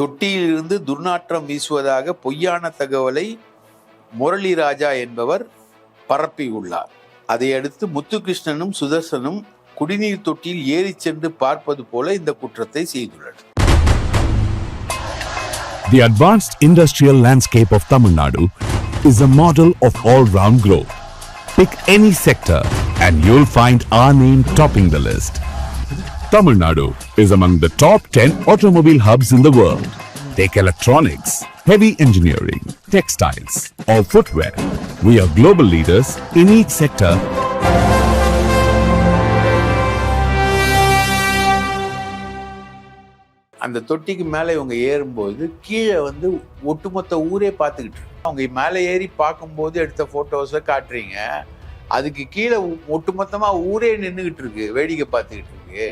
தொட்டியிலிருந்து துர்நாற்றம் வீசுவதாக பொய்யான தகவலை முரளி ராஜா என்பவர் பரப்பியுள்ளார் அதையடுத்து முத்துகிருஷ்ணனும் சுதர்சனும் குடிநீர் தொட்டியில் ஏறி சென்று பார்ப்பது போல இந்த குற்றத்தை செய்துள்ளனர் The advanced industrial landscape of Tamil Nadu is a model of all-round growth. Pick any sector and you'll find our name topping the list. Tamil Nadu is among the top 10 automobile hubs in the world. Take electronics, heavy engineering, textiles, or footwear. We are global leaders in each sector அந்த தொட்டிக்கு மேலே இவங்க ஏறும்போது கீழே வந்து ஒட்டுமொத்த ஊரே பார்த்துக்கிட்டு அவங்க மேலே ஏறி பார்க்கும்போது எடுத்த ஃபோட்டோஸை காட்டுறீங்க அதுக்கு கீழே ஒட்டுமொத்தமாக ஊரே நின்றுக்கிட்டு இருக்கு வேடிக்கை பார்த்துக்கிட்டு இருக்கு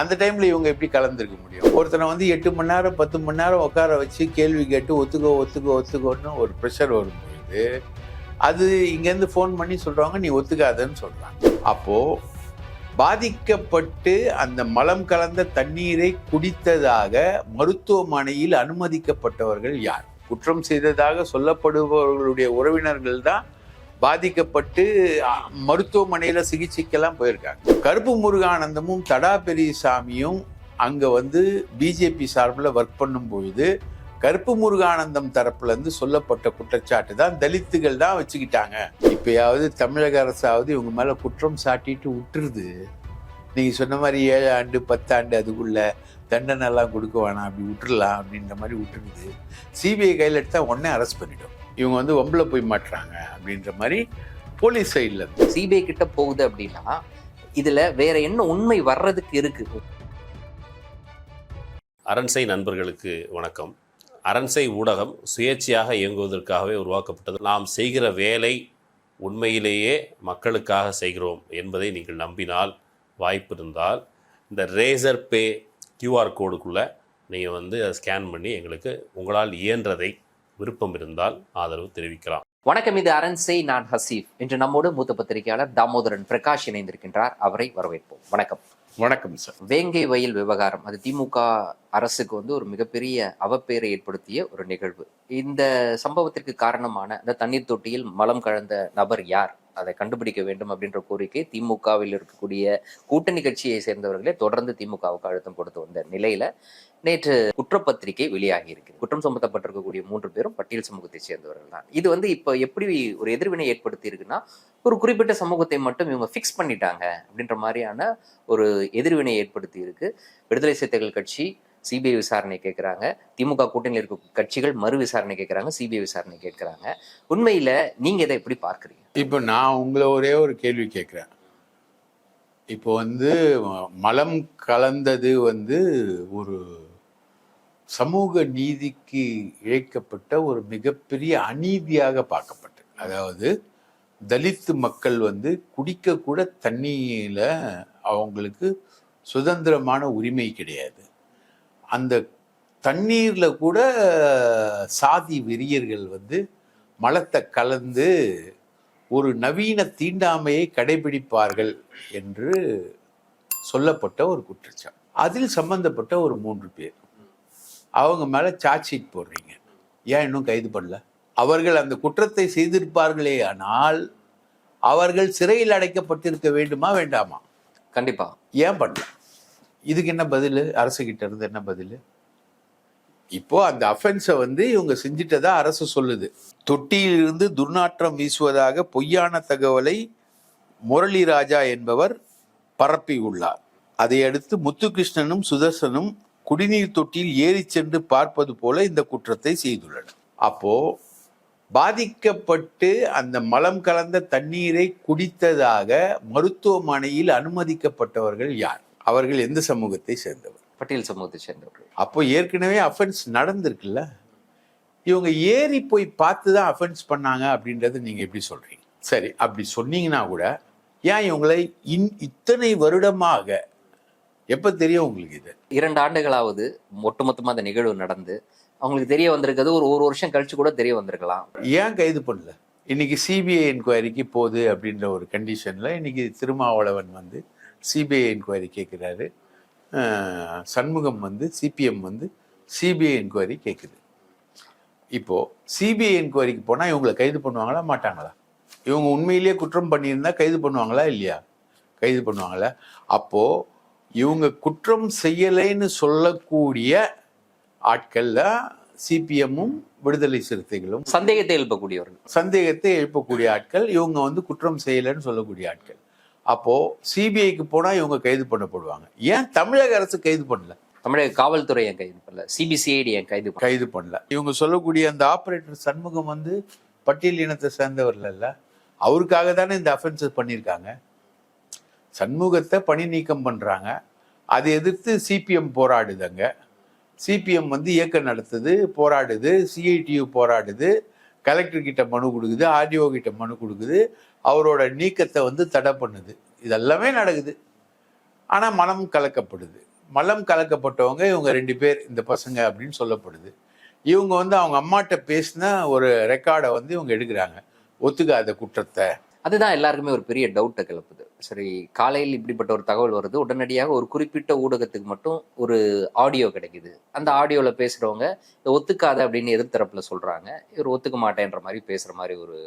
அந்த டைம்ல இவங்க எப்படி கலந்துருக்க முடியும்? ஒருத்தனை வந்து எட்டு மணி நேரம் பத்து மணி நேரம் உட்கார வச்சு கேள்வி கேட்டு ஒத்துக்கோ ஒத்துக்கோ ஒத்துக்கோன்னு ஒரு ப்ரெஷர் வரும்பொழுது அது இங்கேருந்து ஃபோன் பண்ணி சொல்றாங்க நீ ஒத்துக்காதன்னு சொல்றாங்க. அப்போ பாதிக்கப்பட்டு அந்த மலம் கலந்த தண்ணீரை குடித்ததாக மருத்துவமனையில் அனுமதிக்கப்பட்டவர்கள் யார்? குற்றம் செய்ததாக சொல்லப்படுபவர்களுடைய உறவினர்கள் தான் பாதிக்கப்பட்டு மருத்துவமனையில் சிகிச்சைக்கெல்லாம் போயிருக்காங்க. கருப்பு முருகானந்தமும் தடா பெரியசாமியும் அங்கே வந்து பிஜேபி சார்பில் ஒர்க் பண்ணும்பொழுது கருப்பு முருகானந்தம் தரப்புலேருந்து சொல்லப்பட்ட குற்றச்சாட்டு தான் தலித்துகள் தான் வச்சுக்கிட்டாங்க. இப்போயாவது தமிழக அரசாவது இவங்க மேலே குற்றம் சாட்டிட்டு விட்டுருது. நீங்கள் சொன்ன மாதிரி ஏழு ஆண்டு பத்தாண்டு அதுக்குள்ள தண்டனை எல்லாம் கொடுக்க வேணாம் அப்படி விட்டுடலாம் அப்படின்ற மாதிரி விட்டுருது. சிபிஐ கையில் எடுத்தால் உடனே அரெஸ்ட் பண்ணிடும் இவங்க வந்து ஒம்பளை போய் மாட்டுறாங்க அப்படின்ற மாதிரி போலீஸ் சைடில் சிபிஐ கிட்ட போகுது அப்படின்னா இதுல வேற என்ன உண்மை வர்றதுக்கு இருக்கு? அரண்சை நண்பர்களுக்கு வணக்கம். அரண்சை ஊடகம் சுயேட்சையாக இயங்குவதற்காகவே உருவாக்கப்பட்டது. நாம் செய்கிற வேலை உண்மையிலேயே மக்களுக்காக செய்கிறோம் என்பதை நீங்கள் நம்பினால் வாய்ப்பு இருந்தால் இந்த ரேசர் பே கியூஆர் கோடுக்குள்ளே நீங்கள் வந்து அதை ஸ்கேன் பண்ணி எங்களுக்கு உங்களால் இயன்றதை விருப்பம் இருந்தால் ஆதரவு தெரிவிக்கலாம். வணக்கம் இது அரண்சை நான் ஹசீஃப். இன்று நம்மோடு மூத்த பத்திரிகையாளர் தாமோதரன் பிரகாஷ் இணைந்திருக்கின்றார். அவரை வரவேற்போம். வணக்கம். வணக்கம் சார். வேங்கை வயல் விவகாரம். அது திமுக அரசுக்கு வந்து ஒரு மிகப்பெரிய அவப்பேரை ஏற்படுத்திய ஒரு நிகழ்வு. இந்த சம்பவத்திற்கு காரணமான அந்த தண்ணீர் தொட்டியில் மலம் கலந்த நபர் யார்? அதை கண்டுபிடிக்க வேண்டும் அப்படின்ற கோரிக்கை திமுகவில் இருக்கக்கூடிய கூட்டணி கட்சியை சேர்ந்தவர்களே தொடர்ந்து திமுகவுக்கு அழுத்தம் கொடுத்து வந்த நிலையில நேற்று குற்றப்பத்திரிகை வெளியாகி இருக்கு குற்றம் சுமத்தப்பட்டிருக்கக்கூடிய மூன்று பேரும் பட்டியல் சமூகத்தை சேர்ந்தவர்கள் தான். இது வந்து இப்போ எப்படி ஒரு எதிர்வினை ஏற்படுத்தி இருக்குன்னா ஒரு குறிப்பிட்ட சமூகத்தை மட்டும் இவங்க ஃபிக்ஸ் பண்ணிட்டாங்க அப்படின்ற மாதிரியான ஒரு எதிர்வினை ஏற்படுத்தி இருக்கு விடுதலை சிறுத்தைகள் கட்சி சிபிஐ விசாரணை கேட்குறாங்க. திமுக கூட்டணியில் இருக்க கட்சிகள் மறு விசாரணை கேட்குறாங்க சிபிஐ விசாரணை கேட்குறாங்க. உண்மையில நீங்க இதை எப்படி பார்க்குறீங்க? இப்போ நான் உங்களை ஒரே ஒரு கேள்வி கேட்குறேன். இப்போ வந்து மலம் கலந்தது வந்து ஒரு சமூக நீதிக்கு இழைக்கப்பட்ட ஒரு மிகப்பெரிய அநீதியாக பார்க்கப்பட்டது. அதாவது தலித்து மக்கள் வந்து குடிக்கக்கூட தண்ணியில் அவங்களுக்கு சுதந்திரமான உரிமை கிடையாது. அந்த தண்ணீரில் கூட சாதி வெறியர்கள் வந்து மலத்தை கலந்து ஒரு நவீன தீண்டாமையை கடைபிடிப்பார்கள் என்று சொல்லப்பட்ட ஒரு குற்றச்சாட்டு. அதில் சம்பந்தப்பட்ட ஒரு மூன்று பேர். அவங்க மேல சார்ஜ் ஷீட் போடுறீங்க. ஏன் இன்னும் கைது பண்ணல? அவர்கள் அந்த குற்றத்தை செய்திருப்பார்களே ஆனால் அவர்கள் சிறையில் அடைக்கப்பட்டிருக்க வேண்டுமா வேண்டாமா? கண்டிப்பா. ஏன் பண்ணல? இதுக்கு என்ன பதில்? அரசு கிட்ட இருந்து என்ன பதில்? இப்போ அந்த அஃபென்ஸை வந்து இவங்க செஞ்சிட்டதா அரசு சொல்லுது. தொட்டியிலிருந்து துர்நாற்றம் வீசுவதாக பொய்யான தகவலை முரளி ராஜா என்பவர் பரப்பியுள்ளார் அதையடுத்து முத்துகிருஷ்ணனும் சுதர்சனும் குடிநீர் தொட்டியில் ஏறிச் சென்று பார்ப்பது போல இந்த குற்றத்தை செய்துள்ளனர். அப்போ பாதிக்கப்பட்டு அந்த மலம் கலந்த தண்ணீரை குடித்ததாக மருத்துவமனையில் அனுமதிக்கப்பட்டவர்கள் யார்? அவர்கள் எந்த சமூகத்தை சேர்ந்தவர்? பட்டியல் சமூகத்தை சேர்ந்தவர்கள். அப்போ ஏற்கனவே அஃபென்ஸ் நடந்திருக்குல்ல? இவங்க ஏறி போய் பார்த்து தான் அஃபென்ஸ் பண்ணாங்க அப்படின்றத நீங்க எப்படி சொல்றீங்க? சரி அப்படி சொன்னீங்கன்னா கூட ஏன் இவங்களை இன் இத்தனை வருடமாக எப்ப தெரியும் உங்களுக்கு இது? இரண்டு ஆண்டுகளாவது ஒட்டுமொத்தமா அந்த நிகழ்வு நடந்து அவங்களுக்கு தெரிய வந்திருக்கிறது ஒரு ஒரு வருஷம் கழிச்சு கூட தெரிய வந்திருக்கலாம். ஏன் கைது பண்ணல? இன்னைக்கு சிபிஐ என்கொயரிக்கு போகுது அப்படின்ற ஒரு கண்டிஷன்ல இன்னைக்கு திருமாவளவன் வந்து சிபிஐ என்கொயரி கேட்குறாரு சண்முகம் வந்து சிபிஎம் வந்து சிபிஐ என்கொயரி கேட்குது இப்போ சிபிஐ என்கொயரிக்கு போனால் இவங்களை கைது பண்ணுவாங்களா மாட்டாங்களா? இவங்க உண்மையிலேயே குற்றம் பண்ணியிருந்தா கைது பண்ணுவாங்களா இல்லையா? கைது பண்ணுவாங்களா? அப்போ இவங்க குற்றம் செய்யலைன்னு சொல்லக்கூடிய ஆட்கள்ல சிபிஎம்மும் விடுதலை சிறுத்தைகளும் சந்தேகத்தை எழுப்பக்கூடியவர்கள். சந்தேகத்தை எழுப்பக்கூடிய ஆட்கள் இவங்க வந்து குற்றம் செய்யலைன்னு சொல்லக்கூடிய ஆட்கள். அப்போ சிபிஐக்கு போனா இவங்க கைது பண்ணப்படுவாங்க. ஏன் தமிழக அரசு கைது பண்ணல? தமிழக காவல்துறை என் கைது பண்ணல? சிபிசிஐடி என் கைது கைது பண்ணல. இவங்க சொல்லக்கூடிய அந்த ஆபரேட்டர் சண்முகம் வந்து பட்டியல் இனத்தை சேர்ந்தவர்கள் இல்ல. அவருக்காக தானே இந்த அஃபென்சஸ் பண்ணியிருக்காங்க. சண்முகத்தை பணி நீக்கம் பண்றாங்க. அதை எதிர்த்து சிபிஎம் போராடுதுங்க. சிபிஎம் வந்து இயக்கம் நடத்துது போராடுது சிஐடியு போராடுது. கலெக்டர் கிட்ட மனு கொடுக்குது ஆர்டிஓ கிட்ட மனு கொடுக்குது. அவரோட நீக்கத்தை வந்து தடை பண்ணுது. இதெல்லாமே நடக்குது. ஆனால் மனம் கலக்கப்படுது. மலம் கலக்கப்பட்டவங்க இவங்க ரெண்டு பேர் இந்த பசங்க அப்படின்னு சொல்லப்படுது. இவங்க வந்து அவங்க அம்மாட்ட பேசின ஒரு ரெக்கார்டை வந்து இவங்க எடுக்கிறாங்க. ஒத்துக்காத குற்றத்தை. அதுதான் எல்லாருக்குமே ஒரு பெரிய டவுட்டை கிளப்புது. சரி காலையில் இப்படிப்பட்ட ஒரு தகவல் வருது. உடனடியாக ஒரு குறிப்பிட்ட ஊடகத்துக்கு மட்டும் ஒரு ஆடியோ கிடைக்குது. அந்த ஆடியோவில் பேசுகிறவங்க இதை ஒத்துக்காத அப்படின்னு எதிர்த்தரப்பில் சொல்கிறாங்க இவர் ஒத்துக்க மாட்டேன்ற மாதிரி பேசுகிற மாதிரி ஒரு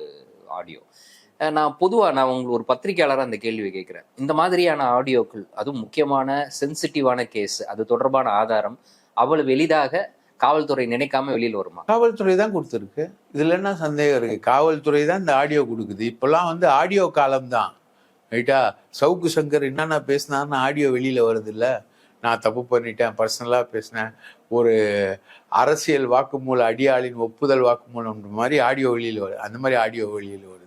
ஆடியோ நான் பொதுவாக நான் உங்களுக்கு ஒரு பத்திரிக்கையாளராக அந்த கேள்வி கேட்குறேன். இந்த மாதிரியான ஆடியோக்கள் அதுவும் முக்கியமான சென்சிட்டிவான கேஸ் அது தொடர்பான ஆதாரம் அவ்வளவு எளிதாக காவல்துறை நினைக்காம வெளியில் வருமா? காவல்துறை தான் கொடுத்துருக்கு. இதுல என்ன சந்தேகம் இருக்கு? காவல்துறை தான் இந்த ஆடியோ கொடுக்குது. இப்போல்லாம் வந்து ஆடியோ காலம் தான். ரைட்டா சவுக்கு சங்கர் என்னென்ன பேசினான்னு ஆடியோ வெளியில் வருது நான் தப்பு பண்ணிட்டேன் பர்சனலாக பேசினேன். ஒரு அரசியல் வாக்குமூல அடியாளின் ஒப்புதல் வாக்குமூலம் மாதிரி ஆடியோ வெளியில் வருது அந்த மாதிரி ஆடியோ வெளியில் வருது.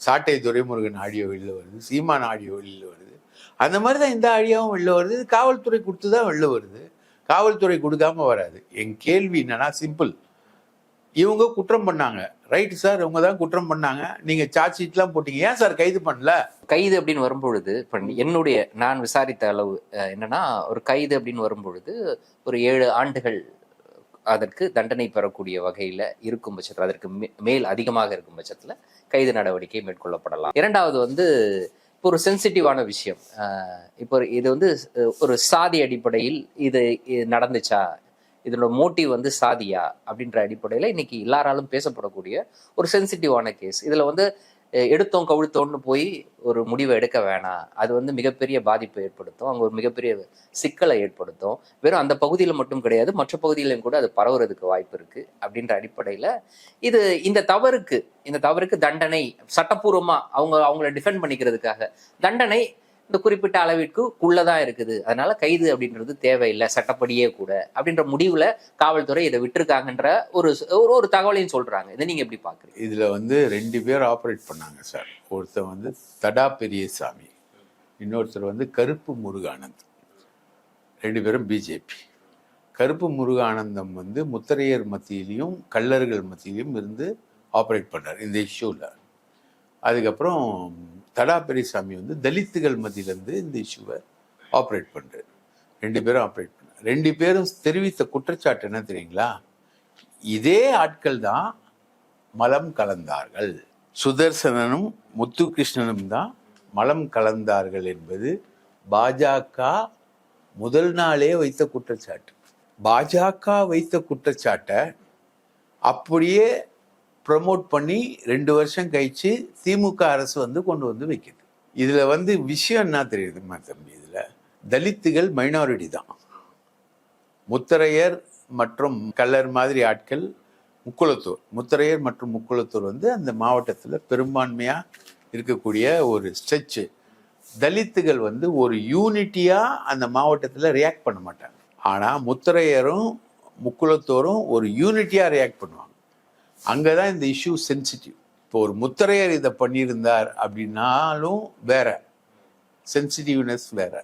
சாட்டை துரைமுருகன் ஆடியோ வெளில வருது சீமான் ஆடியோ வெளியில் வருது. அந்த மாதிரி தான் இந்த ஆடியோவும் வெளில வருது. இது காவல்துறை கொடுத்து தான் வெளில வருது. காவல்துறை கொடுக்காம வராது. என் கேள்வி என்னன்னா சிம்பிள் இவங்க குற்றம் பண்ணாங்க. ரைட் சார் இவங்க தான் குற்றம் பண்ணாங்க. நீங்க சார்ஜ் ஷீட்லாம் போட்டீங்க. ஏன் சார் கைது பண்ணல? கைது அப்படின்னு வரும்பொழுது என்னுடைய நான் விசாரித்த அளவு என்னன்னா ஒரு கைது அப்படின்னு வரும்பொழுது ஒரு ஏழு ஆண்டுகள் அதற்கு தண்டனை பெறக்கூடிய வகையில இருக்கும் பட்சத்தில் அதற்கு மே- மேல் அதிகமாக இருக்கும் பட்சத்தில் கைது நடவடிக்கை மேற்கொள்ளப்படலாம். இரண்டாவது வந்து இப்போ ஒரு சென்சிட்டிவான விஷயம். இப்போ இது வந்து ஒரு சாதி அடிப்படையில் இது நடந்துச்சா? இதனோட மோட்டிவ் வந்து சாதியா? அப்படின்ற அடிப்படையில் இன்னைக்கு எல்லாராலும் பேசப்படக்கூடிய ஒரு சென்சிட்டிவான கேஸ் இதுல வந்து எடுத்தோம் கவிழ்த்தோம்னு போய் ஒரு முடிவை எடுக்க வேணாம். அது வந்து மிகப்பெரிய பாதிப்பை ஏற்படுத்தும். அங்கே ஒரு மிகப்பெரிய சிக்கலை ஏற்படுத்தும். வெறும் அந்த பகுதியில் மட்டும் கிடையாது மற்ற பகுதியிலும் கூட அது பரவுறதுக்கு வாய்ப்பு இருக்குது அப்படின்ற அடிப்படையில் இது இந்த தவறுக்கு இந்த தவறுக்கு தண்டனை சட்டப்பூர்வமாக அவங்க அவங்கள டிஃபெண்ட் பண்ணிக்கிறதுக்காக தண்டனை இந்த குறிப்பிட்ட அளவிற்கு உள்ளதான் இருக்குது. அதனால கைது அப்படின்றது தேவையில்லை சட்டப்படியே கூட. அப்படின்ற முடிவுல காவல்துறை இதை விட்டுருக்காங்கன்ற ஒரு ஒரு ஒரு தகவலையும் சொல்றாங்க. இதை நீங்க எப்படி பாக்குறீங்க? இதுல வந்து ரெண்டு பேர் ஆப்ரேட் பண்ணாங்க சார். ஒருத்தர் வந்து தடா பெரியசாமி இன்னொருத்தர் வந்து கருப்பு முருகானந்த் ரெண்டு பேரும் பிஜேபி. கருப்பு முருகானந்தம் வந்து முத்தரையர் மத்தியிலையும் கல்லர்கள் மத்தியிலையும் இருந்து ஆப்ரேட் பண்ணார். இந்த இஷ்யூவில் அதுக்கப்புறம் தடா பெரியசாமி வந்து தலித்துகள் மத்தியிலேருந்து இந்த இஷ்யூவை ஆப்ரேட் பண்ணுறாரு ரெண்டு பேரும் ஆப்ரேட் பண்ணார் ரெண்டு பேரும் தெரிவித்த குற்றச்சாட்டு என்ன தெரியுங்களா? இதே ஆட்கள் தான் மலம் கலந்தார்கள். சுதர்சனனும் முத்துகிருஷ்ணனும் தான் மலம் கலந்தார்கள் என்பது பாஜக முதல் நாளே வைத்த குற்றச்சாட்டு. பாஜக வைத்த குற்றச்சாட்டை அப்படியே ப்ரமோட் பண்ணி ரெண்டு வருஷம் கழிச்சு திமுக அரசு வந்து கொண்டு வந்து வைக்கிது. இதில் வந்து விஷயம் என்ன தெரியுதுமா தம்பி? இதில் தலித்துகள் மைனாரிட்டி தான். முத்தரையர் மற்றும் கல்லர் மாதிரி ஆட்கள் முக்குளத்தூர். முத்தரையர் மற்றும் முக்குளத்தூர் வந்து அந்த மாவட்டத்தில் பெரும்பான்மையாக இருக்கக்கூடிய ஒரு ஸ்ட்ரெச்சு தலித்துகள் வந்து ஒரு யூனிட்டியாக அந்த மாவட்டத்தில் ரியாக்ட் பண்ண மாட்டாங்க. ஆனால் முத்தரையரும் முக்குளத்தோரும் ஒரு யூனிட்டியாக ரியாக்ட் பண்ணுவாங்க. அங்கே தான் இந்த இஷ்யூ சென்சிட்டிவ் இப்போ ஒரு முத்தரையர் இதை பண்ணியிருந்தார் அப்படின்னாலும் வேற. சென்சிட்டிவ்னஸ் வேற.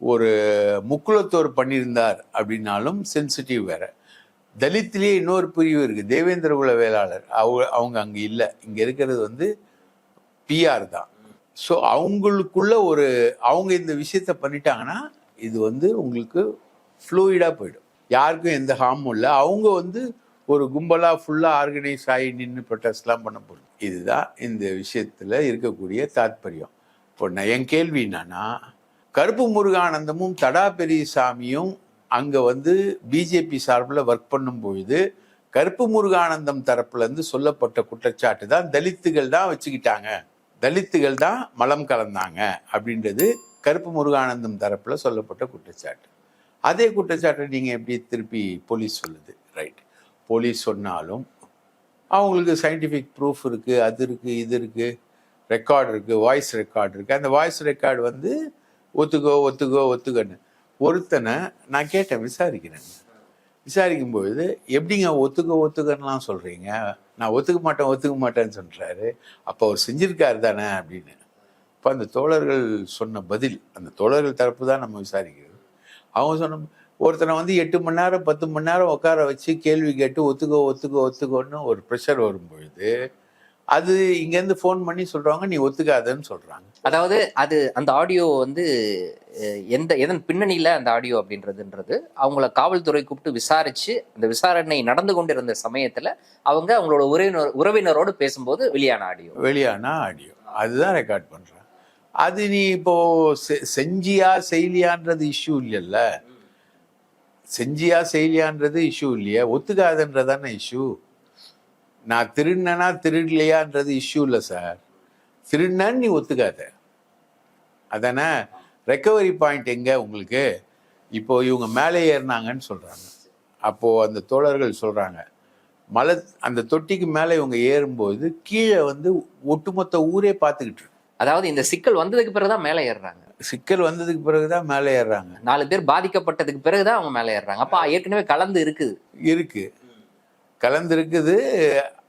ஒரு முக்குலத்தோர் பண்ணியிருந்தார் அப்படின்னாலும் சென்சிட்டிவ் வேற. தலித்திலேயே இன்னொரு பிரிவு இருக்குது தேவேந்திர குல வேளாளர். அவங்க அவங்க அங்கே இல்லை. இங்கே இருக்கிறது வந்து பிஆர் தான். ஸோ அவங்களுக்குள்ள ஒரு அவங்க இந்த விஷயத்த பண்ணிட்டாங்கன்னா இது வந்து உங்களுக்கு ஃப்ளூயிடாக போயிடும். யாருக்கும் எந்த ஹார்மும் இல்லை. அவங்க வந்து ஒரு கும்பலாக ஃபுல்லாக ஆர்கனைஸ் ஆகி நின்று ப்ரொட்டஸ்ட்லாம் பண்ண போகுது இதுதான் இந்த விஷயத்தில் இருக்கக்கூடிய தாத்பரியம். இப்போ நான் என் கேள்வி என்னன்னா கருப்பு முருகானந்தமும் தடா பெரியசாமியும் அங்கே வந்து பிஜேபி சார்பில் ஒர்க் பண்ணும்பொழுது கருப்பு முருகானந்தம் தரப்புலேருந்து சொல்லப்பட்ட குற்றச்சாட்டு தான் தலித்துகள் தான் வச்சுக்கிட்டாங்க. தலித்துகள் தான் மலம் கலந்தாங்க அப்படின்றது கருப்பு முருகானந்தம் தரப்பில் சொல்லப்பட்ட குற்றச்சாட்டு. அதே குற்றச்சாட்டை நீங்கள் எப்படி திருப்பி போலீஸ் சொல்லுது? ரைட் போலீஸ் சொன்னாலும் அவங்களுக்கு சயின்டிஃபிக் ப்ரூஃப் இருக்குது அது இருக்குது இது இருக்குது ரெக்கார்டு இருக்குது வாய்ஸ் ரெக்கார்டு இருக்குது அந்த வாய்ஸ் ரெக்கார்டு வந்து ஒத்துக்கோ ஒத்துக்கோ ஒத்துக்கன்னு. ஒருத்தனை நான் கேட்டேன் விசாரிக்கிறேன். விசாரிக்கும் பொழுது எப்படிங்க ஒத்துக்க ஒத்துக்கன்னுலாம் சொல்கிறீங்க நான் ஒத்துக்க மாட்டேன் ஒத்துக்க மாட்டேன்னு சொல்கிறாரு அப்போ அவர் செஞ்சிருக்காரு தானே? அப்படின்னு. இப்போ அந்த தோழர்கள் சொன்ன பதில் அந்த தோழர்கள் தரப்பு தான் நம்ம விசாரிக்கிறது. அவங்க சொன்ன ஒருத்தனை வந்து எட்டு மணி நேரம் பத்து மணி நேரம் உட்கார வச்சு கேள்வி கேட்டு ஒத்துக்கோ ஒத்துக்கோ ஒத்துக்கோன்னு ஒரு ப்ரெஷர் வரும் பொழுது அது இங்கேருந்து ஃபோன் பண்ணி சொல்றாங்க நீ ஒத்துக்காதன்னு சொல்றாங்க. அதாவது அது அந்த ஆடியோ வந்து எந்த எதன் பின்னணியில அந்த ஆடியோ அப்படின்றதுன்றது அவங்கள காவல்துறை கூப்பிட்டு விசாரிச்சு அந்த விசாரணை நடந்து கொண்டிருந்த சமயத்துல அவங்க அவங்களோட உறவினர் உறவினரோடு பேசும்போது வெளியான ஆடியோ வெளியானா ஆடியோ அதுதான் ரெக்கார்ட் பண்றேன் அது நீ இப்போ செ- செஞ்சியா செய்லியான்றது இஷ்யூ இல்லைல்ல? செஞ்சியா செய்லியான்றது இஷ்யூ இல்லையா. ஒத்துக்காதுன்றதானே இஷ்யூ நான் திருடினா திருடலையான்றது இஷ்யூ இல்லை சார் திருடினேன்னு நீ ஒத்துக்காத. அதானே? ரெக்கவரி பாயிண்ட் எங்க உங்களுக்கு? இப்போ இவங்க மேலே ஏறினாங்கன்னு சொல்கிறாங்க அப்போது அந்த தோழர்கள் சொல்கிறாங்க மலை அந்த தொட்டிக்கு மேலே இவங்க ஏறும்போது கீழே வந்து ஒட்டுமொத்த ஊரே பார்த்துக்கிட்டு அதாவது இந்த சிக்கல் வந்ததுக்கு பிறகுதான் மேலே ஏறுறாங்க. சிக்கல் வந்ததுக்கு பிறகுதான் மேலே ஏறுறாங்க. நாலு பேர் பாதிக்கப்பட்டதுக்கு பிறகுதான் அவங்க மேலே ஏறுறாங்க. அப்ப ஏற்கனவே கலந்து இருக்குது. இருக்கு. கலந்துருக்குது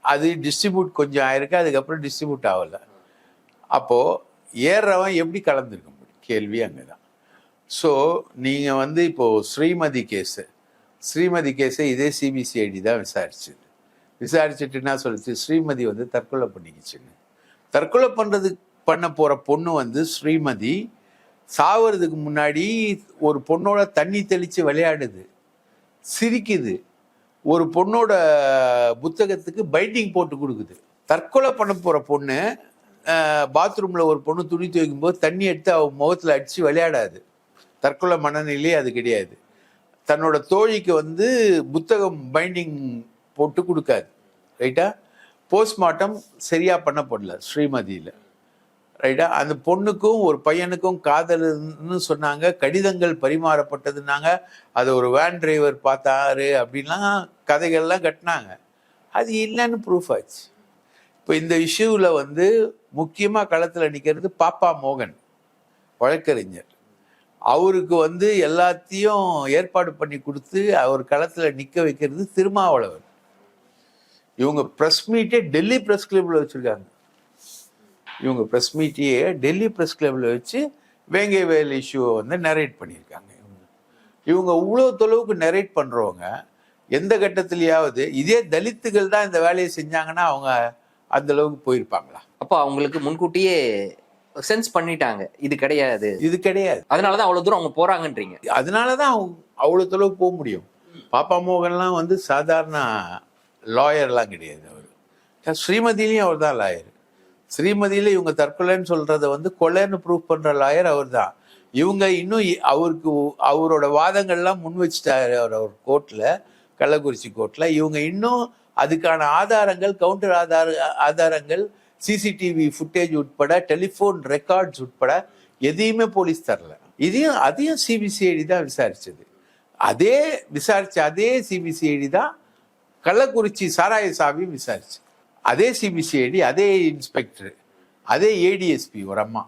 அது டிஸ்ட்ரிபியூட் கொஞ்சம் ஆயிருக்கு. அதுக்கப்புறம் டிஸ்ட்ரிபியூட் ஆகல. அப்போ ஏறுறவன் எப்படி கலந்துருக்க முடியும்? கேள்வி அங்கதான். ஸோ நீங்க வந்து இப்போ ஸ்ரீமதி கேஸு ஸ்ரீமதி கேஸை இதே சிபிசிஐடி தான் விசாரிச்சுது. விசாரிச்சுட்டு என்ன சொல்லுச்சு? ஸ்ரீமதி வந்து தற்கொலை பண்ணிக்கிச்சுன்னு. தற்கொலை பண்றது பண்ண போற பொண்ணு வந்து ஸ்ரீமதி சாவறதுக்கு முன்னாடி ஒரு பொண்ணோட தண்ணி தெளித்து விளையாடுது. சிரிக்குது. ஒரு பொண்ணோட புத்தகத்துக்கு பைண்டிங் போட்டு கொடுக்குது. தற்கொலை பண்ண போகிற பொண்ணு பாத்ரூமில் ஒரு பொண்ணு துணி துவைக்கும் போது தண்ணி எடுத்து அவன் முகத்தில் அடித்து விளையாடாது. தற்கொலை மனநிலையே அது கிடையாது. தன்னோட தோழிக்கு வந்து புத்தகம் பைண்டிங் போட்டு கொடுக்காது. ரைட்டா? போஸ்ட்மார்ட்டம் சரியாக பண்ணப்படல ஸ்ரீமதியில். ரைட்டா? அந்த பொண்ணுக்கும் ஒரு பையனுக்கும் காதல்னு சொன்னாங்க கடிதங்கள் பரிமாறப்பட்டதுன்னாங்க அதை ஒரு வேன் டிரைவர் பார்த்தாரு அப்படின்லாம் கதைகள்லாம் கட்டினாங்க. அது இல்லைன்னு ப்ரூஃப் ஆச்சு. இப்போ இந்த இஷ்யூவில் வந்து முக்கியமாக களத்தில் நிற்கிறது பாப்பா மோகன் வழக்கறிஞர். அவருக்கு வந்து எல்லாத்தையும் ஏற்பாடு பண்ணி கொடுத்து அவர் களத்தில் நிற்க வைக்கிறது திருமாவளவன். இவங்க ப்ரெஸ் மீட்டே டெல்லி ப்ரெஸ் கிளப்பில் வச்சுருக்காங்க. இவங்க ப்ரெஸ் மீட்டையே டெல்லி ப்ரெஸ் கிளப்பில் வச்சு வேங்கை வேல் இஷ்யூவை வந்து நரேட் பண்ணியிருக்காங்க. இவங்க இவங்க இவ்வளோ தொலைவுக்கு நரேட் பண்ணுறவங்க எந்த கட்டத்திலேயாவது இதே தலித்துகள் தான் இந்த வேலையை செஞ்சாங்கன்னா அவங்க அந்த அளவுக்கு போயிருப்பாங்களா? அப்போ அவங்களுக்கு முன்கூட்டியே சென்ஸ் பண்ணிட்டாங்க. இது கிடையாது. இது கிடையாது. அதனாலதான் அவ்வளவு தூரம் அவங்க போறாங்கன்றீங்க. அதனால தான் அவங்க அவ்வளோ தொலைவு போக முடியும். பாப்பா மோகன்லாம் வந்து சாதாரண லாயர்லாம் கிடையாது அவர். ஸ்ரீமதியிலையும் அவர் தான் லாயர் ஸ்ரீமதியில இவங்க தற்கொலைன்னு சொல்றத வந்து கொலைன்னு ப்ரூவ் பண்ற லாயர் அவர் தான் இவங்க இன்னும் அவருக்கு அவரோட வாதங்கள்லாம் முன் வச்சுட்டாரு அவர் அவர் கோர்ட்ல கள்ளக்குறிச்சி கோர்ட்ல இவங்க இன்னும் அதுக்கான ஆதாரங்கள் கவுண்டர் ஆதார ஆதாரங்கள் சிசிடிவி ஃபுட்டேஜ் உட்பட டெலிஃபோன் ரெக்கார்ட்ஸ் உட்பட எதையுமே போலீஸ் தரல. இதையும் அதையும் சிபிசிஐடி தான் விசாரிச்சது. அதே விசாரிச்ச அதே சிபிசிஐடி தான் கள்ளக்குறிச்சி சாராயசாமியும் விசாரிச்சு. அதே சிபிசிஐடி அதே இன்ஸ்பெக்டர் அதே ஏடிஎஸ்பி ஒரு அம்மா.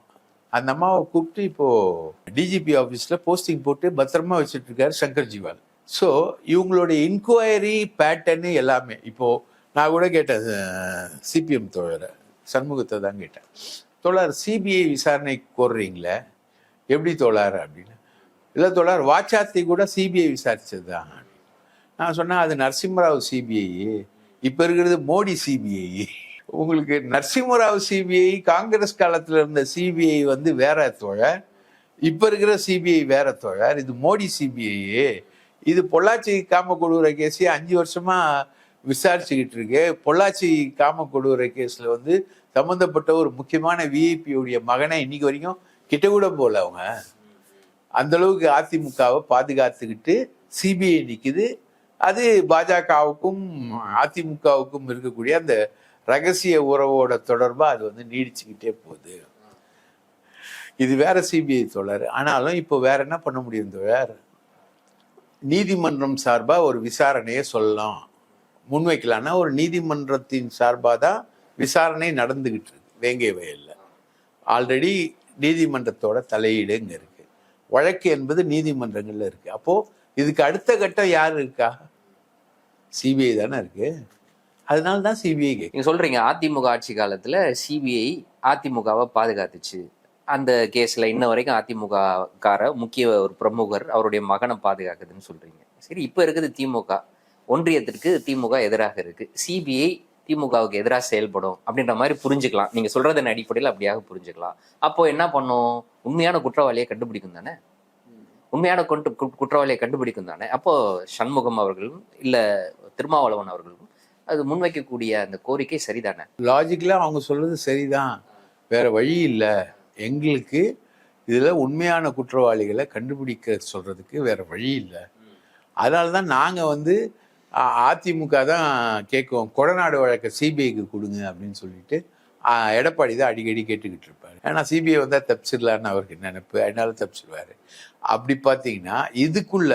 அந்த அம்மாவை கூப்பிட்டு இப்போது டிஜிபி ஆஃபீஸில் போஸ்டிங் போட்டு பத்திரமா வச்சுட்ருக்காரு சங்கர் ஜிவால் ஸோ இவங்களுடைய இன்கொயரி பேட்டர்னு எல்லாமே இப்போது நான் கூட கேட்டேன் சிபிஎம் தோழரை சண்முகத்தை தான் கேட்டேன். தோழர் சிபிஐ விசாரணை கோர்றீங்களே எப்படி தோழர் அப்படின்னு. இல்லை தோழர் வாச்சாத்தி கூட சிபிஐ விசாரிச்சது தான் நான் சொன்னேன் அது நரசிம்மராவ் சிபிஐ இப்போ இருக்கிறது மோடி சிபிஐ உங்களுக்கு நரசிம்மராவ் சிபிஐ காங்கிரஸ் காலத்தில் இருந்த சிபிஐ வந்து வேற தோழர் இப்போ இருக்கிற சிபிஐ வேற தோழர் இது மோடி சிபிஐ இது பொள்ளாச்சி காம கொடூர கேஸே அஞ்சு வருஷமா விசாரிச்சுக்கிட்டு இருக்கு. பொள்ளாச்சி காம கொடூர கேஸ்ல வந்து சம்பந்தப்பட்ட ஒரு முக்கியமான விஐபியுடைய மகனை இன்னைக்கு வரைக்கும் கிட்ட கூட போகல அவங்க. அந்த அளவுக்கு அதிமுகவை பாதுகாத்துக்கிட்டு சிபிஐ நிற்குது அது பாஜகவுக்கும் அதிமுகவுக்கும் இருக்கக்கூடிய அந்த ரகசிய உறவோட தொடர்பாக அது வந்து நீடிச்சுக்கிட்டே போகுது. இது வேற சிபிஐ தொடர் ஆனாலும் இப்போ வேற என்ன பண்ண முடியும் தோழர்? நீதிமன்றம் சார்பாக ஒரு விசாரணையை சொல்லலாம். முன்வைக்கலாம்னா ஒரு நீதிமன்றத்தின் சார்பாக தான் விசாரணை நடந்துகிட்டு இருக்கு வேங்கை வயலில். ஆல்ரெடி நீதிமன்றத்தோட தலையீடு இங்கே இருக்கு. வழக்கு என்பது நீதிமன்றங்களில் இருக்கு. அப்போ இதுக்கு அடுத்த கட்டம் யார் இருக்கா? சிபிஐ தானே இருக்கு? அதனால தான் சிபிஐ கேட்கு நீங்க சொல்றீங்க அதிமுக ஆட்சி காலத்துல சிபிஐ அதிமுகவை பாதுகாத்துச்சு. அந்த கேஸ்ல இன்ன வரைக்கும் அதிமுகக்கார முக்கிய ஒரு பிரமுகர் அவருடைய மகனை பாதுகாக்குதுன்னு சொல்றீங்க. சரி இப்ப இருக்குது திமுக. ஒன்றியத்திற்கு திமுக எதிராக இருக்கு. சிபிஐ திமுகவுக்கு எதிராக செயல்படும் அப்படின்ற மாதிரி புரிஞ்சுக்கலாம். நீங்க சொல்றதன் அடிப்படையில் அப்படியாக புரிஞ்சுக்கலாம். அப்போ என்ன பண்ணும்? உண்மையான குற்றவாளியை கண்டுபிடிக்கும் தானே? உண்மையான கொண்டு குற்றவாளியை கண்டுபிடிக்கும் தானே? அப்போ சண்முகம் அவர்களும் இல்ல திருமாவளவன் அவர்களும் அது முன்வைக்கக்கூடிய அந்த கோரிக்கை சரிதானே? லாஜிக்கலாக அவங்க சொல்றது சரிதான். வேற வழி இல்லை. எங்களுக்கு இதில் உண்மையான குற்றவாளிகளை கண்டுபிடிக்க சொல்றதுக்கு வேற வழி இல்லை. அதனால தான் நாங்கள் வந்து அதிமுக தான் கேட்குவோம். கொடநாடு வழக்கை சிபிஐக்கு கொடுங்க அப்படின்னு சொல்லிட்டு எடப்பாடி தான் அடிக்கடி கேட்டுக்கிட்டு இருப்போம் ஏன்னா சிபிஐ வந்தால் தப்பிச்சிடலான்னு அவருக்கு நினைப்பு. அதனால தப்பிச்சிடுவார் அப்படி பார்த்தீங்கன்னா இதுக்குள்ள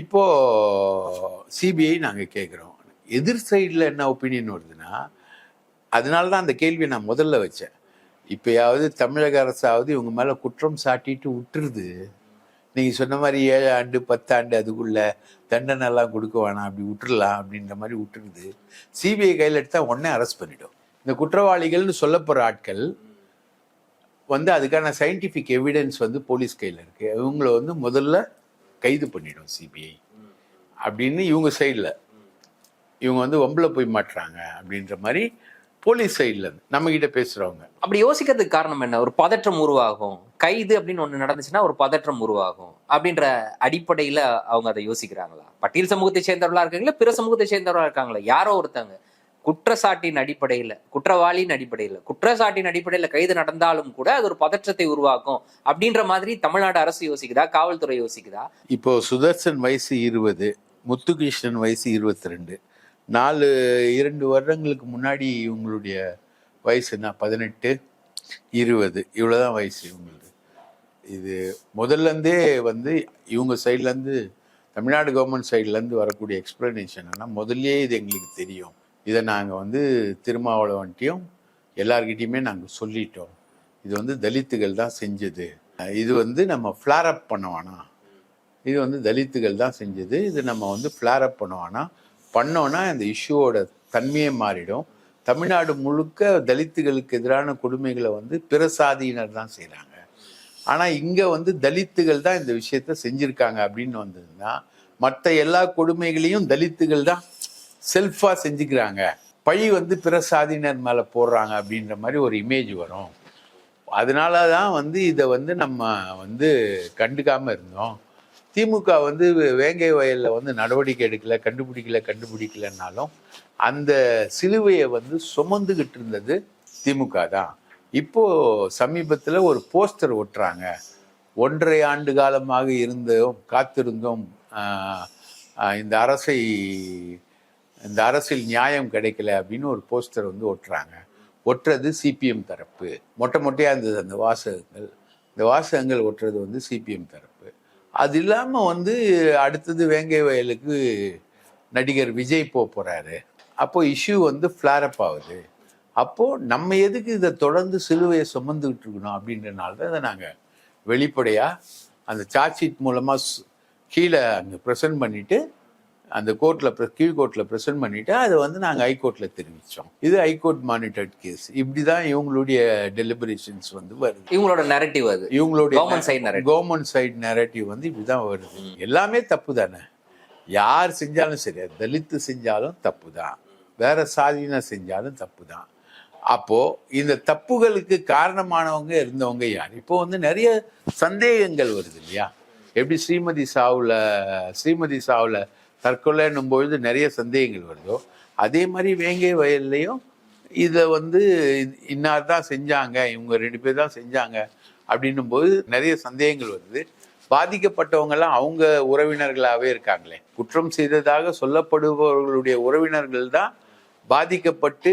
இப்போது சிபிஐ நாங்கள் கேட்குறோம் எதிர் சைடில் என்ன ஒப்பீனியன் வருதுன்னா அதனால தான் அந்த கேள்வியை நான் முதல்ல வச்சேன். இப்போயாவது தமிழக அரசாவது இவங்க மேலே குற்றம் சாட்டிட்டு விட்டுருது. நீங்கள் சொன்ன மாதிரி ஏழு ஆண்டு பத்து ஆண்டு அதுக்குள்ள தண்டனை எல்லாம் கொடுக்க வேணாம் அப்படி விட்டுடலாம் அப்படின்ற மாதிரி விட்டுருது. சிபிஐ கையில் எடுத்தால் உடனே அரெஸ்ட் பண்ணிவிடும் இந்த குற்றவாளிகள்னு சொல்லப்படுற ஆட்கள் வந்து அதுக்கான சயின்டிஃபிக் எவிடன்ஸ் வந்து போலீஸ் கையில் இருக்கு. இவங்கள வந்து முதல்ல கைது பண்ணிடும் சிபிஐ அப்படின்னு இவங்க சைடில் இவங்க வந்து வம்புல போய் மாட்டுறாங்க அப்படின்ற மாதிரி போலீஸ் சைடில் நம்ம கிட்ட பேசுகிறவங்க அப்படி யோசிக்கிறதுக்கு காரணம் என்ன? ஒரு பதற்றம் உருவாகும். கைது அப்படின்னு ஒன்று நடந்துச்சுன்னா ஒரு பதற்றம் உருவாகும். அப்படின்ற அடிப்படையில் அவங்க அதை யோசிக்கிறாங்களா? பட்டியல் சமூகத்தை சேர்ந்தவர்களாக இருக்காங்களா? பிற சமூகத்தை சேர்ந்தவர்களாக இருக்காங்களா? யாரோ ஒருத்தங்க குற்றச்சாட்டின் அடிப்படையில் குற்றவாளியின் அடிப்படையில் குற்றச்சாட்டின் அடிப்படையில் கைது நடந்தாலும் கூட அது ஒரு பதற்றத்தை உருவாக்கும் அப்படின்ற மாதிரி தமிழ்நாடு அரசு யோசிக்குதா? காவல்துறை யோசிக்குதா? இப்போ சுதர்சன் வயசு இருபது முத்துகிருஷ்ணன் வயசு இருபத்தி ரெண்டு நாலு இரண்டு வருடங்களுக்கு முன்னாடி இவங்களுடைய வயசு என்ன? பதினெட்டு இருபது. இவ்வளோதான் வயசு இவங்களுக்கு. இது முதல்லேருந்தே வந்து இவங்க சைட்லேருந்து தமிழ்நாடு கவர்மெண்ட் சைட்லேருந்து வரக்கூடிய எக்ஸ்ப்ளனேஷன் என்னன்னா முதல்லே இது எங்களுக்கு தெரியும். இதை நாங்கள் வந்து திருமாவளவன்ட்டையும் எல்லார்கிட்டயுமே நாங்கள் சொல்லிட்டோம். இது வந்து தலித்துகள் தான் செஞ்சது. இது வந்து நம்ம ஃப்ளாரப் பண்ணுவானா இது வந்து தலித்துகள் தான் செஞ்சது. இது நம்ம வந்து ஃப்ளாரப் பண்ணுவானா பண்ணோன்னா இந்த இஷ்யூவோட தன்மையே மாறிடும். தமிழ்நாடு முழுக்க தலித்துகளுக்கு எதிரான கொடுமைகளை வந்து பிற சாதியினர் தான் செய்கிறாங்க ஆனால் இங்கே வந்து தலித்துகள் தான் இந்த விஷயத்த செஞ்சுருக்காங்க அப்படின்னு வந்ததுன்னா மற்ற எல்லா கொடுமைகளையும் தலித்துகள் தான் செல்ஃபாக செஞ்சுக்கிறாங்க. பழி வந்து பிற சாதியினர் மேலே போடுறாங்க அப்படின்ற மாதிரி ஒரு இமேஜ் வரும். அதனால தான் வந்து இதை வந்து நம்ம வந்து கண்டுக்காமல் இருந்தோம். திமுக வந்து வேங்கை வயலில் வந்து நடவடிக்கை எடுக்கல கண்டுபிடிக்கல கண்டுபிடிக்கலன்னாலும் அந்த சிலுவையை வந்து சுமந்துக்கிட்டு இருந்தது திமுக தான். இப்போது சமீபத்தில் ஒரு போஸ்டர் ஒட்டுறாங்க. ஒன்றரை ஆண்டு காலமாக இருந்தோம் காத்திருந்தோம் இந்த அரசை இந்த அரசில் நியாயம் கிடைக்கல அப்படின்னு ஒரு போஸ்டர் வந்து ஒட்டுறாங்க. ஒட்டுறது சிபிஎம் தரப்பு. மொட்டை மொட்டையாக இருந்தது அந்த வாசகங்கள். இந்த வாசகங்கள் ஒட்டுறது வந்து சிபிஎம் தரப்பு. அது இல்லாமல் வந்து அடுத்தது வேங்கை வயலுக்கு நடிகர் விஜய் போக போகிறாரு அப்போ இஷ்யூ வந்து ஃப்ளாரப் ஆகுது. அப்போது நம்ம எதுக்கு இதை தொடர்ந்து சிலுவையை சுமந்துக்கிட்டு இருக்கணும் அப்படின்றனால தான் இதை நாங்கள் வெளிப்படையாக அந்த சார்ஜ் ஷீட் மூலமாக கீழே அங்கே ப்ரெசென்ட் பண்ணிவிட்டு அந்த கோர்ட்டில் கீழ் கோர்ட்டில் ப்ரெசென்ட் பண்ணிவிட்டு அதை வந்து நாங்கள் ஹைகோர்ட்டில் தெரிவித்தோம் இது ஹைகோர்ட் மானிட்டர்ட் கேஸ் இப்படி தான் இவங்களுடைய டெலிபரேஷன்ஸ் வந்து வருது. இவங்களோட நெரட்டிவ் அது. இவங்களுடைய side narrative. Government side narrative வந்து இப்படிதான் வருது. எல்லாமே தப்பு தானே யார் செஞ்சாலும் சரி தலித்து செஞ்சாலும் தப்பு தான் வேற சாதியினர் செஞ்சாலும் தப்பு தான் அப்போ இந்த தப்புகளுக்கு காரணமானவங்க இருந்தவங்க யார்? இப்போ வந்து நிறைய சந்தேகங்கள் வருது இல்லையா? எப்படி ஸ்ரீமதி சாவுல ஸ்ரீமதி சாவுல தற்கொலைன்னும் பொழுது நிறைய சந்தேகங்கள் வருதோ அதே மாதிரி வேங்கை வயல்லையும் இதை வந்து இன்னார் தான் செஞ்சாங்க இவங்க ரெண்டு பேர் தான் செஞ்சாங்க அப்படின்னும் போது நிறைய சந்தேகங்கள் வருது. பாதிக்கப்பட்டவங்கெல்லாம் அவங்க உறவினர்களாகவே இருக்காங்களே. குற்றம் செய்ததாக சொல்லப்படுபவர்களுடைய உறவினர்கள் தான் பாதிக்கப்பட்டு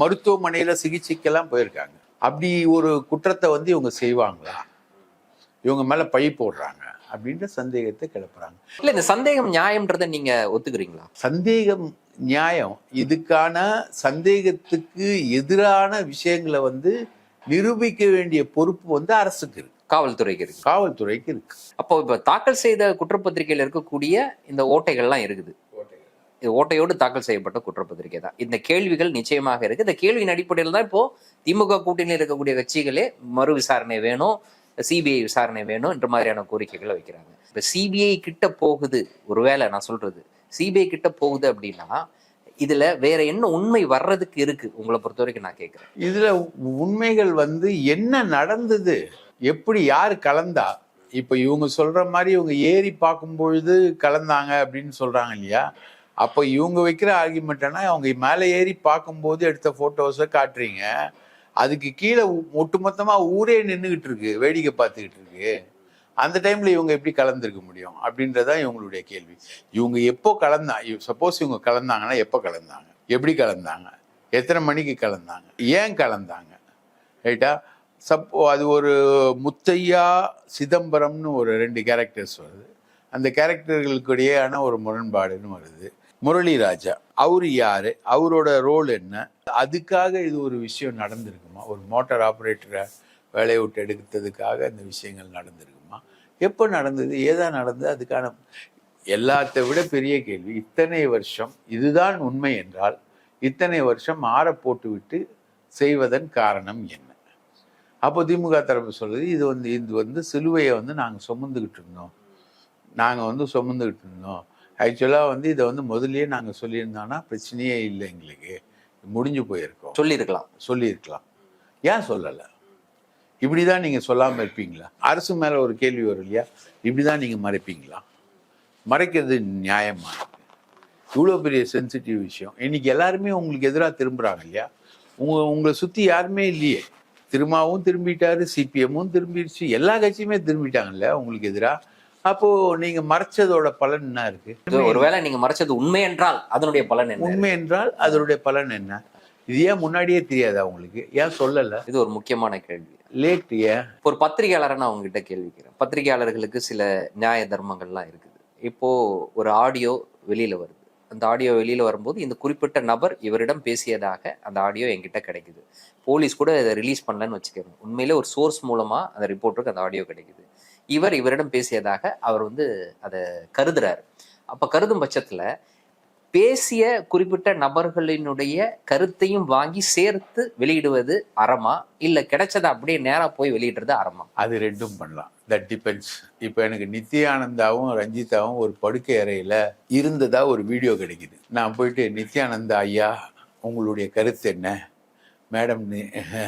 மருத்துவமனையில் சிகிச்சைக்கெல்லாம் போயிருக்காங்க. அப்படி ஒரு குற்றத்தை வந்து இவங்க செய்வாங்களா? இவங்க மேலே பழி போடுறாங்க. அப்படின்ற சந்தேகத்தை கிளப்புறாங்க. இல்ல இந்த சந்தேகம் நியாயம்ன்றதை நீங்க ஒத்துக்கிறீங்களா? சந்தேகம் நியாயம். இதுக்கான சந்தேகத்துக்கு எதிரான விஷயங்களை வந்து நிரூபிக்க வேண்டிய பொறுப்பு வந்து அரசுக்கு இருக்கு. காவல்துறைக்கு இருக்கு. காவல்துறைக்கு இருக்கு. அப்போ இப்ப தாக்கல் செய்த குற்றப்பத்திரிகையில இருக்கக்கூடிய இந்த ஓட்டைகள்லாம் இருக்குது. ஓட்டையோடு தாக்கல் செய்யப்பட்ட குற்றப்பத்திரிகை தான். இந்த கேள்விகள் நிச்சயமாக இருக்கு. இந்த கேள்வியின் அடிப்படையில் தான் இப்போ திமுக கூட்டணியில் இருக்கக்கூடிய கட்சிகளே மறு விசாரணை வேணும். சிபிஐ விசாரணை வேணும் என்ற மாதிரியான கோரிக்கைகளை வைக்கிறாங்க. இப்ப சிபிஐ கிட்ட போகுது. ஒருவேளை நான் சொல்றது சிபிஐ கிட்ட போகுது அப்படின்னா இதுல வேற என்ன உண்மை வர்றதுக்கு இருக்கு? உங்களை பொறுத்த வரைக்கும் நான் கேட்கிறேன் இதுல உண்மைகள் வந்து என்ன நடந்தது எப்படி யார் கலந்தா இப்ப இவங்க சொல்ற மாதிரி இவங்க ஏறி பார்க்கும் பொழுது கலந்தாங்க அப்படின்னு சொல்றாங்க இல்லையா? அப்போ இவங்க வைக்கிற ஆர்குமெண்ட்னா அவங்க மேலே ஏறி பார்க்கும்போது எடுத்த ஃபோட்டோஸை காட்டுறீங்க. அதுக்கு கீழே ஒட்டுமொத்தமாக ஊரே நின்றுக்கிட்டு இருக்கு வேடிக்கை பார்த்துக்கிட்டு இருக்கு அந்த டைம்ல இவங்க எப்படி கலந்துருக்க முடியும் அப்படின்றதான் இவங்களுடைய கேள்வி. இவங்க எப்போ கலந்தாங்க சப்போஸ் இவங்க கலந்தாங்கன்னா எப்போ கலந்தாங்க? எப்படி கலந்தாங்க? எத்தனை மணிக்கு கலந்தாங்க? ஏன் கலந்தாங்க? ரைட்டா? சப்போ அது ஒரு முத்தையா சிதம்பரம்னு ஒரு ரெண்டு கேரக்டர்ஸ் வருது. அந்த கேரக்டர்களுக்கு இடையேயான ஒரு முரண்பாடுன்னு வருது. முரளி ராஜா அவர் யாரு? அவரோட ரோல் என்ன? அதுக்காக இது ஒரு விஷயம் நடந்திருக்குமா? ஒரு மோட்டார் ஆப்ரேட்டரை வேலையை விட்டு எடுத்ததுக்காக இந்த விஷயங்கள் நடந்திருக்குமா? எப்போ நடந்தது? ஏதா நடந்தது? அதுக்கான எல்லாத்தை விட பெரிய கேள்வி இத்தனை வருஷம் இதுதான் உண்மை என்றால் இத்தனை வருஷம் ஆற போட்டு விட்டு செய்வதன் காரணம் என்ன? அப்போ திமுக தரப்பு சொல்லுது இது வந்து இது வந்து சிலுவையை வந்து நாங்கள் சுமந்துக்கிட்டு இருந்தோம். நாங்கள் வந்து சுமந்துக்கிட்டு இருந்தோம். ஆக்சுவலாக வந்து இதை வந்து முதல்லயே நாங்கள் சொல்லியிருந்தோம்னா பிரச்சனையே இல்லை எங்களுக்கு. முடிஞ்சு போயிருக்கோம். சொல்லியிருக்கலாம். சொல்லியிருக்கலாம். ஏன் சொல்லலை? இப்படி தான் நீங்கள் சொல்லாமல் இருப்பீங்களா? அரசு மேலே ஒரு கேள்வி வரும் இல்லையா? இப்படி தான் நீங்கள் மறைப்பீங்களா? மறைக்கிறது நியாயமா? இவ்வளோ பெரிய சென்சிட்டிவ் விஷயம். இன்னைக்கு எல்லாருமே உங்களுக்கு எதிராக திரும்புகிறாங்க இல்லையா? உங்க உங்களை சுற்றி யாருமே இல்லையே. திருமாவும் திரும்பிட்டாரு சிபிஎம்மும் திரும்பிடுச்சு. எல்லா கட்சியுமே திரும்பிட்டாங்கல்ல உங்களுக்கு எதிராக அப்போ நீங்க மறைச்சதோட பலன் என்ன இருக்கு? ஒருவேளை நீங்க மறைச்சது உண்மை என்றால் அதனுடைய பலன் என்ன? உண்மை என்றால் அதனுடைய பலன் என்ன? இது ஏன் முன்னாடியே தெரியாதா உங்களுக்கு? ஏன் சொல்லல? இது ஒரு முக்கியமான கேள்வி. லேட் ஏன்? ஒரு பத்திரிகையாளரை நான் உங்ககிட்ட கேள்விக்கிறேன் பத்திரிகையாளர்களுக்கு சில நியாய தர்மங்கள்லாம் இருக்குது. இப்போ ஒரு ஆடியோ வெளியில வருது. அந்த ஆடியோ வெளியில வரும்போது இந்த குறிப்பிட்ட நபர் இவரிடம் பேசியதாக அந்த ஆடியோ என்கிட்ட கிடைக்குது. போலீஸ் கூட இதை ரிலீஸ் பண்ணலன்னு வச்சுக்கோங்க. உண்மையிலே ஒரு சோர்ஸ் மூலமா அந்த ரிப்போர்ட்டருக்கு அந்த ஆடியோ கிடைக்குது. இவர் இவரிடம் பேசியதாக அவர் வந்து அதை கருதுறாரு. அப்ப கருதும் பட்சத்துல பேசிய குறிப்பிட்ட நபர்களினுடைய கருத்தையும் வாங்கி சேர்த்து வெளியிடுவது அறமா? இல்ல கிடைச்சதை அப்படியே நேரா போய் வெளியிடுறது அறமா? அது ரெண்டும் பண்ணலாம். தட் டிபெண்ட்ஸ் இப்போ எனக்கு நித்யானந்தாவும் ரஞ்சிதாவும் ஒரு படுக்கை அறையில இருந்ததா ஒரு வீடியோ கிடைக்குது. நான் போயிட்டு நித்யானந்தா ஐயா உங்களுடைய கருத்து என்ன? மேடம்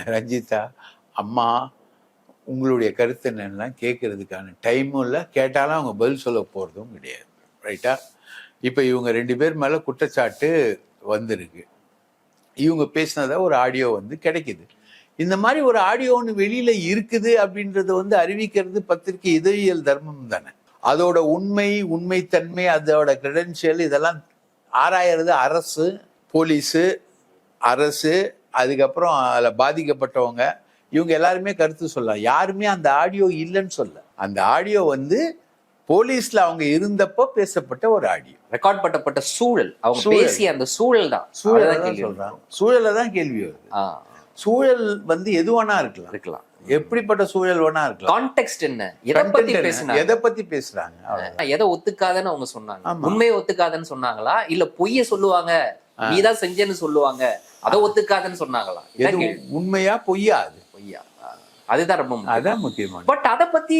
ரஞ்சிதா அம்மா உங்களுடைய கருத்து என்னெல்லாம் கேட்கறதுக்கான டைமும் இல்லை. கேட்டாலும் அவங்க பதில் சொல்ல போகிறதும் கிடையாது. ரைட்டா இப்போ இவங்க ரெண்டு பேர் மேலே குற்றச்சாட்டு வந்திருக்கு. இவங்க பேசினதாக ஒரு ஆடியோ வந்து கிடைக்குது. இந்த மாதிரி ஒரு ஆடியோ ஒன்று வெளியில் இருக்குது அப்படின்றத வந்து அறிவிக்கிறது பத்திரிகை இதழியல் தர்மம் தானே. அதோட உண்மை உண்மைத்தன்மை அதோட கிரெடென்ஷியல் இதெல்லாம் ஆராயறது அரசு போலீஸு அரசு அதுக்கப்புறம் அதில் பாதிக்கப்பட்டவங்க இவங்க எல்லாருமே கருத்து சொல்லலாம் யாருமே அந்த ஆடியோ இல்லைன்னு சொல்ல. அந்த ஆடியோ வந்து போலீஸ்ல அவங்க இருந்தப்போ பேசப்பட்ட ஒரு ஆடியோ. ரெக்கார்ட் பண்ணப்பட்ட சூழல். அவங்க. பேசிய அந்த சூழல் தான். சூழலை தான் சூழலை தான் கேள்வி வருது. சூழல் வந்து எது வேணா இருக்கலாம். இருக்கலாம். எப்படிப்பட்ட சூழல் வேணா இருக்கலாம். கான்டெக்ட் என்ன? எதை பத்தி? பேசினாங்க? எதை பத்தி பேசுறாங்க. எதை ஒத்துக்காதன்னு அவங்க சொன்னாங்க. உண்மையை ஒத்துக்காதன்னு சொன்னாங்களா? இல்ல பொய்ய சொல்லுவாங்க. நீதான் செஞ்சேன்னு சொல்லுவாங்க. அதை ஒத்துக்காதன்னு சொன்னாங்களா? உண்மையா பொய்யா அது? அதுதான் ரொம்ப. அதான் முக்கியமான பட் அத பத்தி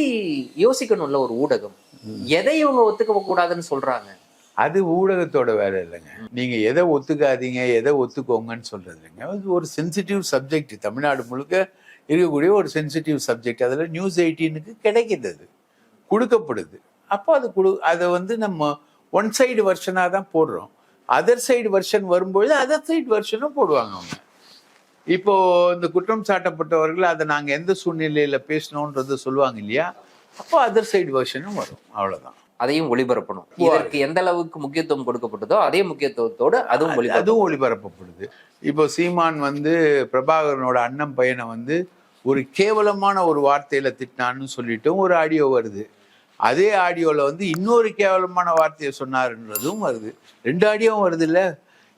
யோசிக்கணும்ல ஒரு ஊடகம். எதை இவங்க ஒத்துக்க கூடாதுன்னு சொல்றாங்க? அது ஊடகத்தோட வேலை இல்லைங்க. நீங்க எதை ஒத்துக்காதீங்க எதை ஒத்துக்கோங்கன்னு சொல்றது இல்லைங்க அது ஒரு சென்சிட்டிவ் சப்ஜெக்ட் தமிழ்நாடு முழுக்க இருக்கக்கூடிய ஒரு சென்சிட்டிவ் சப்ஜெக்ட் அதில் நியூஸ் எயிட்டீனுக்கு கிடைக்குது அது. கொடுக்கப்படுது. அப்போ அது கொடு அதை வந்து நம்ம ஒன் சைடு வெர்ஷனாக தான் போடுறோம். அதர் சைடு வெர்ஷன் வரும்பொழுது அதர் சைடு வெர்ஷனும் போடுவாங்க அவங்க. இப்போ இந்த குற்றம் சாட்டப்பட்டவர்கள் அதை நாங்கள் எந்த சூழ்நிலையில பேசணுன்றது சொல்லுவாங்க இல்லையா? அப்போ அதர் சைடு வெர்ஷனும் வரும். அவ்வளவுதான். அதையும் ஒளிபரப்பணும். இதற்கு எந்த அளவுக்கு முக்கியத்துவம் கொடுக்கப்பட்டதோ அதே முக்கியத்துவத்தோடு அதுவும் அதுவும் ஒளிபரப்பப்படுது. இப்போ சீமான் வந்து பிரபாகரனோட அண்ணன் பையனை வந்து ஒரு கேவலமான ஒரு வார்த்தையில திட்டினான்னு சொல்லிட்டும் ஒரு ஆடியோ வருது. அதே ஆடியோல வந்து இன்னொரு கேவலமான வார்த்தையை சொன்னாருன்றதும் வருது. ரெண்டு ஆடியோவும் வருது இல்ல?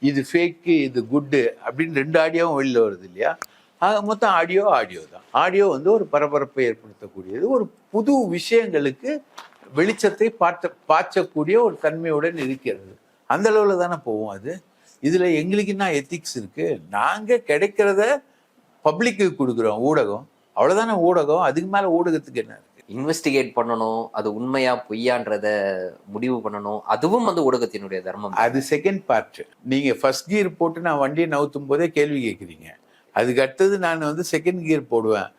இது ஃபேக்கு இது குட்டு அப்படின்னு ரெண்டு ஆடியோவும் வெளியில் வருது இல்லையா? ஆக மொத்தம் ஆடியோ ஆடியோ தான். ஆடியோ வந்து ஒரு பரபரப்பை ஏற்படுத்தக்கூடியது. ஒரு புது விஷயங்களுக்கு வெளிச்சத்தை பார்த்த பாய்ச்சக்கூடிய ஒரு தன்மையுடன் இருக்கிறது. அந்த அளவில் தானே போவோம் அது. இதில் எங்களுக்கு என்ன எத்திக்ஸ் இருக்குது நாங்கள் கிடைக்கிறத பப்ளிக்கு கொடுக்குறோம் ஊடகம். அவ்வளோதானே ஊடகம்? அதுக்கு மேலே ஊடகத்துக்கு என்ன? இன்வெஸ்டிகேட் பண்ணணும் அது உண்மையா பொய்யான்றத முடிவு பண்ணணும். அதுவும் வந்து ஊடகத்தினுடைய தர்மம். அது செகண்ட் பார்ட் நீங்க ஃபர்ஸ்ட் கியர் போட்டு நான் வண்டியை நவுத்தும் போதே கேள்வி கேட்குறீங்க. அதுக்கு அடுத்தது நான் வந்து செகண்ட் கியர் போடுவேன்.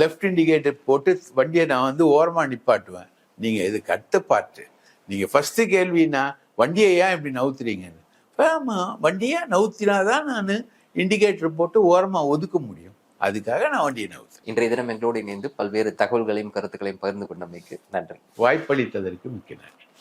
லெஃப்ட் இண்டிகேட்டர் போட்டு வண்டியை நான் வந்து ஓரமாக நிப்பாட்டுவேன். நீங்க இதுக்கு அடுத்த பார்ட் நீங்க ஃபர்ஸ்ட் கேள்வினா வண்டியை ஏன் இப்படி நவுத்துறீங்கன்னு? ஆமா வண்டியை நவுத்தினாதான் நான் இண்டிகேட்டர் போட்டு ஓரமாக ஒதுக்க முடியும். அதுக்காக நான் வண்டியை நவுத்துறேன் இன்றைய தினம் எங்களோடு இணைந்து பல்வேறு தகவல்களையும் கருத்துக்களையும் பகிர்ந்து கொண்டமைக்கு நன்றி. வாய்ப்பளித்ததற்கு மிக்க நன்றி.